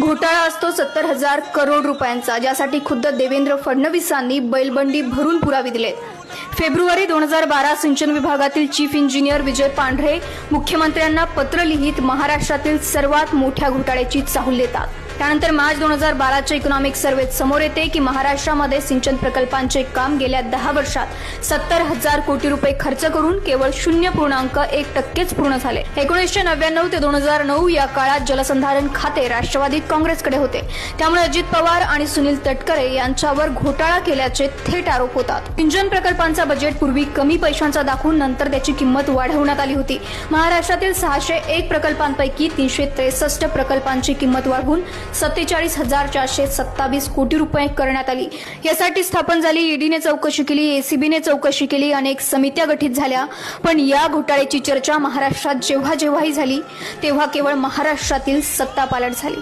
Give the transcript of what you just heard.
घोटाळा असतो सत्तर हजार करोड रुपयांचा ज्यासाठी खुद्द देवेंद्र फडणवीसांनी बैलबंडी भरून पुरावे दिलेत. फेब्रुवारी दोन हजार बारा सिंचन विभागातील चीफ इंजिनियर विजय पांढरे मुख्यमंत्र्यांना पत्र लिहित महाराष्ट्रातील सर्वात मोठ्या घोटाळ्याची चाहूल देतात. त्यानंतर मार्च दोन हजार बाराच्या इकॉनॉमिक सर्व्हेत समोर येते की महाराष्ट्रामध्ये सिंचन प्रकल्पांचे काम गेल्या दहा वर्षात सत्तर हजार कोटी रुपये खर्च करून केवळ शून्य पूर्णांक एक टक्केच पूर्ण झाले. एकोणीसशे नव्याण्णव ते दोन हजार नऊ या काळात जलसंधारण खाते राष्ट्रवादी काँग्रेसकडे होते. त्यामुळे अजित पवार आणि सुनील तटकरे यांच्यावर घोटाळा केल्याचे थेट आरोप होतात. सिंचन प्रकल्पांचा बजेट पूर्वी कमी पैशांचा दाखवून नंतर त्याची किंमत वाढवण्यात आली होती. महाराष्ट्रातील सहाशे एक प्रकल्पांपैकी तीनशे त्रेसष्ट प्रकल्पांची किंमत वाढवून सत्तेचाळीस हजार चारशे सत्तावीस कोटी रुपये करण्यात आली. यासाठी स्थापन झाली ईडीने चौकशी केली एसीबीने चौकशी केली अनेक समित्या गठीत झाल्या. पण या घोटाळ्याची चर्चा महाराष्ट्रात जेव्हा जेव्हाही झाली तेव्हा केवळ महाराष्ट्रातील सत्तापालट झाली.